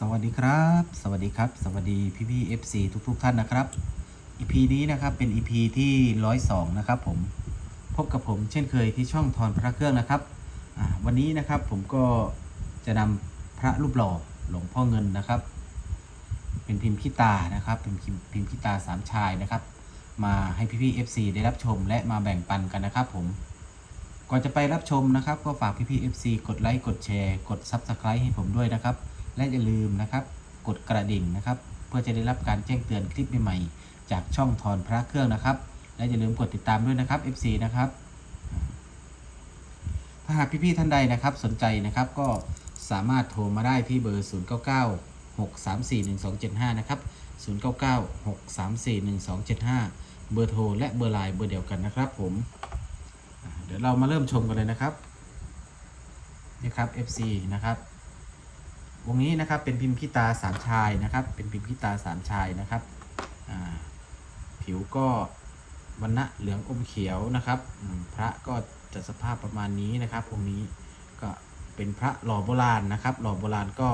สวัสดีครับ สวัสดีครับ สวัสดีพี่พี่ FC ทุกๆทท่านนะครับ EP นี้นะครับเป็น EP ที่102นะครับผมพบกับผมเช่นเคยที่ช่องทอนพระเครื่องนะครับวันนี้นะครับผมก็จะนำพระรูปหล่อหลวงพ่อเงินนะครับ เป็นพิมพ์ขี้ตานะครับ เป็นพิมพ์พิมพ์ขี้ตาสามชายนะครับ มาให้พี่พี่ FC ได้รับชมและมาแบ่งปันกันนะครับผมก่อนจะไปรับชมนะครับ ก็ฝากพี่พี่ FC กดไลค์กดแชร์ กด Subscribe ให้ผมด้วยนะครับ และอย่าลืมนะครับ กดกระดิ่งนะครับ เพื่อจะได้รับการแจ้งเตือนคลิปใหม่ๆ จากช่องทอนพระเครื่องนะครับ และอย่าลืมกดติดตามด้วยนะครับ FC นะครับถ้าหากพี่ๆท่านใดนะครับสนใจนะครับก็สามารถโทรมาได้ที่เบอร์ 099 634 1275 นะครับ 099 634 1275 เบอร์โทรและเบอร์ไลน์เบอร์เดียวกันนะครับผม เดี๋ยวเรามาเริ่มชมกันเลยนะครับ นี่ครับ FC นะครับ วงนี้นะครับเป็นพิมพ์ขี้ตาสามชายนะครับ เป็นพิมพ์ขี้ตาสามชายนะครับผิวก็วันณะเหลืองอมเขียวนะครับ พระก็จะสภาพประมาณนี้นะครับองค์นี้ก็เป็นพระหล่อโบราณนะครับ หล่อโบราณก็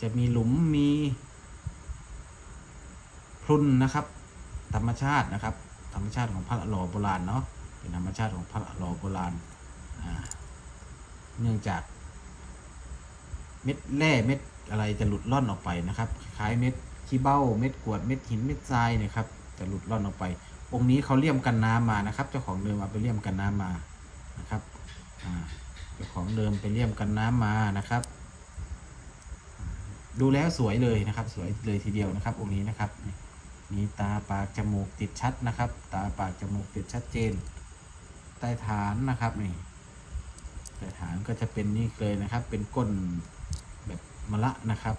จะมีหลุมมีพรุนนะครับ ธรรมชาตินะครับ ธรรมชาติของพระหล่อโบราณเนาะเป็นธรรมชาติของพระหล่อโบราณเนื่องจาก เม็ดแร่เม็ดอะไรจะหลุดล่อนออกไปนะครับคล้ายเม็ดขี้เบ้าเม็ดกวดเม็ดหินเม็ดทรายนี่ยครับจะหลุดล่อนออกไป องค์นี้เขาเลี่ยมกันน้ำมานะครับ เจ้าของเดิมเอาไปเลี่ยมกันน้ำมานะครับเจ้าของเดิมไปเลี่ยมกันน้ำมานะครับ ดูแล้วสวยเลยนะครับ สวยเลยทีเดียวนะครับ องค์นี้นะครับนี่มีตาปากจมูกติดชัดนะครับ ตาปากจมูกติดชัดเจน ใต้ฐานนะครับนี่แต่ฐานก็จะเป็นนี่เลยนะครับ เป็นก้น มะละนะครับ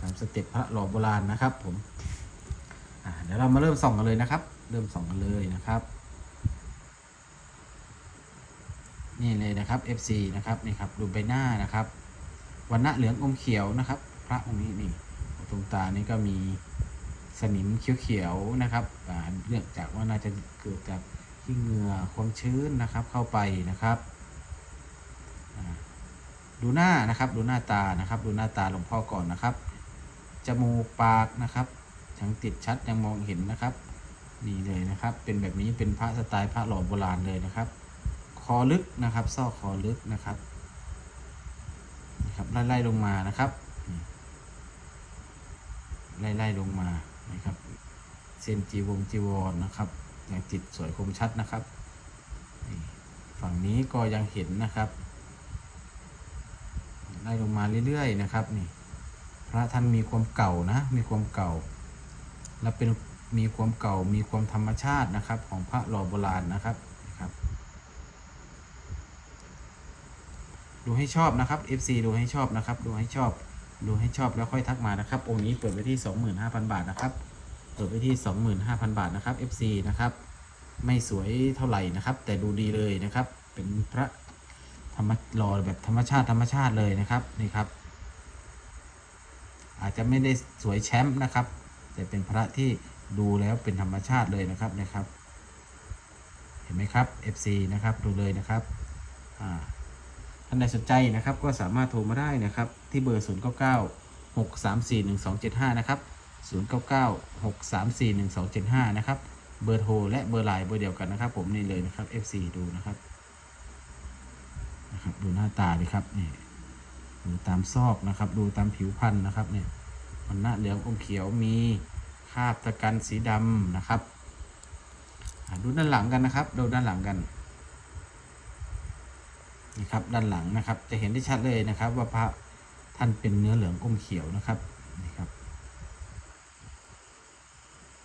ตามสเต็ปพระหล่อโบราณนะครับ ผมเดี๋ยวเรามาเริ่มส่องกันเลยนะครับ เริ่มส่องกันเลยนะครับ นี่เลยนะครับ FC นะครับนี่ครับดูใบหน้านะครับวันณะเหลืองอมเขียวนะครับ พระองค์นี้นี่ตรงตานี่ก็มีสนิมเขียวๆนะครับอ่าเนื่องจากว่าน่าจะเกิดจากที่เหงื่อความชื้นนะครับเข้าไปนะครับอ่า ดูหน้านะครับ ดูหน้าตานะครับ ดูหน้าตาหลวงพ่อก่อนนะครับ จมูกปากนะครับยังติดชัดยังมองเห็นนะครับ นี่เลยนะครับ เป็นแบบนี้เป็นพระสไตล์พระหล่อโบราณเลยนะครับ คอลึกนะครับซอกคอลึกนะครับนะครับไล่ๆลงมานะครับนี่ไล่ลงมานะครับ เส้นจีวงจีวรนะครับยังติดสวยคมชัดนะครับ ฝั่งนี้ก็ยังเห็นนะครับ ล่ลงมาเรื่อยๆนะครับนี่พระท่านมีความเก่านะมีความเก่า และเป็นมีความเก่ามีความธรรมชาตินะครับ ของพระหล่อโบราณนะครับนะครับ ดูให้ชอบนะครับ FC ดูให้ชอบนะครับ ดูให้ชอบ ดูให้ชอบแล้วค่อยทักมานะครับองค์นี้เปิดไว้ที่ 25,000 บาทนะครับเปิดไว้ที่ 25,000 บาทนะครับ FC นะครับไม่สวยเท่าไหร่นะครับ แต่ดูดีเลยนะครับ เป็นพระ ธรรมหล่อแบบธรรมชาติธรรมชาติเลยนะครับนี่ครับ อาจจะไม่ได้สวยแชมป์นะครับ แต่เป็นพระที่ดูแล้วเป็นธรรมชาติเลยนะครับนะครับ เห็นไหมครับ FC นะครับดูเลยนะครับอ่าท่านใดสนใจนะครับก็สามารถโทรมาได้นะครับที่เบอร์ 0 9 9 6 3 4 1 2 7 5 นะครับ 0 9 9 6 3 4 1 2 7 5 นะครับ เบอร์โทรและเบอร์ไลน์เบอร์เดียวกันนะครับ ผมนี่เลยนะครับ FC ดูนะครับ นะครับ ดูหน้าตาเลยครับนี่ดูตามซอกนะครับ ดูตามผิวพรรณนะครับเนี่ยมันหน้าเหลืองอมเขียวมีคาบตะกันสีดำนะครับดูด้านหลังกันนะครับ ดูด้านหลังกันนี่ครับ ด้านหลังนะครับ จะเห็นได้ชัดเลยนะครับ ว่าพระท่านเป็นเนื้อเหลืองอมเขียวนะครับนี่ครับ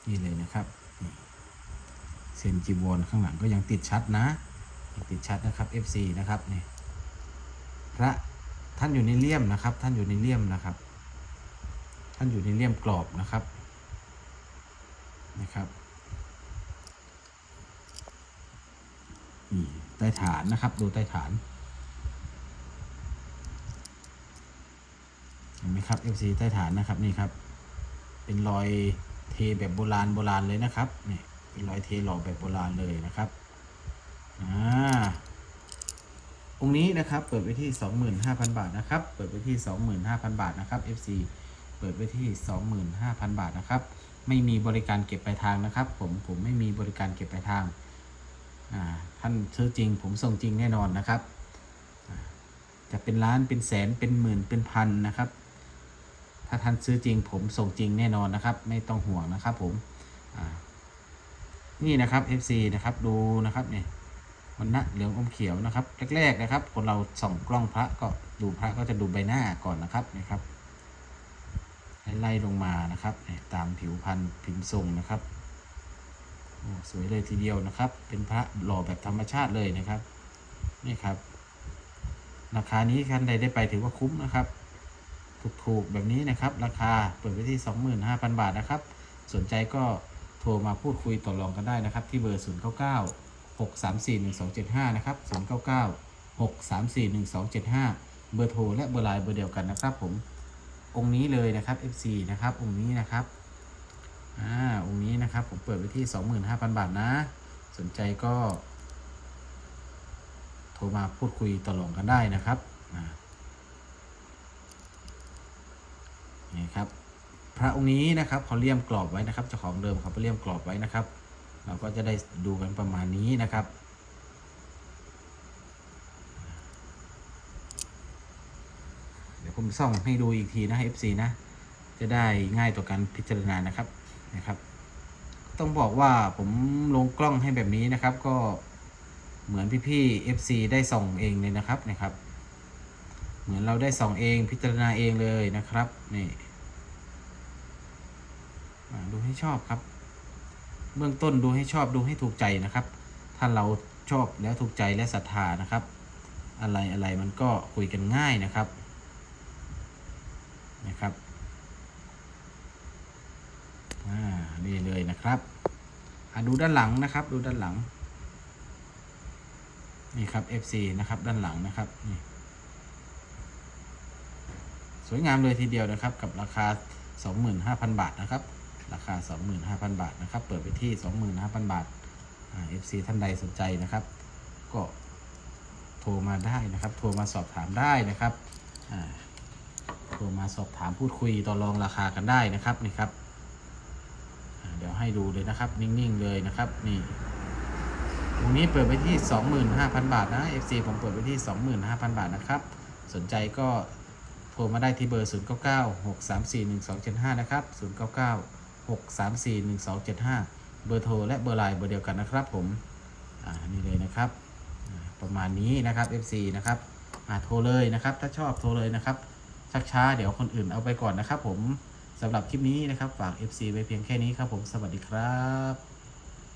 นี่เลยนะครับเส้นจีวรข้างหลังก็ยังติดชัดนะ ติดชัดนะครับ FC นะครับนี่ พระท่านอยู่ในเลี่ยมนะครับ ท่านอยู่ในเลี่ยมนะครับ ท่านอยู่ในเลี่ยมกรอบนะครับนะครับนี่ใต้ฐานนะครับ ดูใต้ฐานเห็นไหมครับ FC ใต้ฐานนะครับนี่ครับ เป็นรอยเทแบบโบราณโบราณเลยนะครับนี่เป็นรอยเทหล่อแบบโบราณเลยนะครับอ่า องค์นี้นะครับเปิดไปที่ 25,000 บาทนะครับ เปิดไปที่ 25,000 บาทนะครับ FC เปิดไปที่ 25,000 บาทนะครับ ไม่มีบริการเก็บปลายทางนะครับ ผมผมไม่มีบริการเก็บปลายทางท่านซื้อจริง ผมส่งจริงแน่นอนนะครับ จะเป็นล้านเป็นแสนเป็นหมื่นเป็นพันนะครับ ถ้าท่านซื้อจริง ผมส่งจริงแน่นอนนะครับ ไม่ต้องห่วงนะครับผมนี่นะครับ FC นะครับดูนะครับเนี่ย วันนะเหลืองอมเขียวนะครับ แรก ๆ นะครับ คนเราส่องกล้องพระก็ดูพระก็จะดูใบหน้าก่อนนะครับนะครับไล่ลงมานะครับเนี่ยตามผิวพันธุ์พิมทรงนะครับสวยเลยทีเดียวนะครับ เป็นพระหล่อแบบธรรมชาติเลยนะครับนี่ครับ ราคานี้ท่านใดได้ไปถือว่าคุ้มนะครับถูกๆแบบนี้นะครับ ราคาเปิดไว้ที่ 25,000 บาทนะครับ สนใจก็โทรมาพูดคุยต่อรองกันได้นะครับ ที่เบอร์ 0 9 9 6 3 4 1 2 7 5 นะครับ 0 9 9 6 3 4 1 2 7 5 เบอร์โทรและเบอร์ไลน์เบอร์เดียวกันนะครับผม องค์นี้เลยนะครับ F4 นะครับ องค์นี้นะครับ อ่า องค์นี้นะครับ ผมเปิดไว้ที่ 25,000 บาทนะ สนใจก็ โทรมาพูดคุยต่องกันได้นะครับนี่ครับ พระองค์นี้นะครับเขาเลี่ยมกรอบไว้นะครับเจ้าของเดิมเขาไปเลี่ยมกรอบไว้นะครับ เราก็จะได้ดูกันประมาณนี้นะครับเดี๋ยวผมส่องให้ดูอีกทีนะ FC นะ จะได้ง่ายต่อการพิจารณานะครับนะครับ ต้องบอกว่าผมลงกล้องให้แบบนี้นะครับ ก็เหมือนพี่ๆ FC ได้ส่องเองเลยนะครับนะครับ เหมือนเราได้ส่องเองพิจารณาเองเลยนะครับนี่ดูให้ชอบครับ เบื้องต้นดูให้ชอบดูให้ถูกใจนะครับ ถ้าเราชอบแล้วถูกใจและศรัทธานะครับ อะไรอะไรมันก็คุยกันง่ายนะครับนะครับอ่านี่เลยนะครับอ่าดูด้านหลังนะครับ ดูด้านหลังนี่ครับ FC นะครับด้านหลังนะครับนี่สวยงามเลยทีเดียวนะครับกับราคา 25,000 บาทนะครับ ราคา 25,000 บาทนะครับ เปิดไปที่ 25,000 บาทอ่า FC ท่านใดสนใจนะครับ ก็โทรมาได้นะครับ โทรมาสอบถามได้นะครับโทรมาสอบถามพูดคุยต่อรองราคากันได้นะครับนี่ครับเดี๋ยวให้ดูเลยนะครับ นิ่งๆเลยนะครับนี่ตรงนี้เปิดไปที่ 25,000 บาทนะ FC ผมเปิดไปที่ 25,000 บาทนะครับ สนใจก็โทรมาได้ที่เบอร์ 0 9 9 6 3 4 1 2 7 5 นะครับ 0 9 9 6 3 4 1 2 7 5 เบอร์โทรและเบอร์ไลน์เบอร์เดียวกันนะครับผม อ่า นี่เลยนะครับ ประมาณนี้นะครับ FC นะครับ อ่า โทรเลยนะครับ ถ้าชอบโทรเลยนะครับ ชักช้าเดี๋ยวคนอื่นเอาไปก่อนนะครับผมสำหรับคลิปนี้นะครับ ฝาก FC ไว้เพียงแค่นี้ครับผม สวัสดีครับ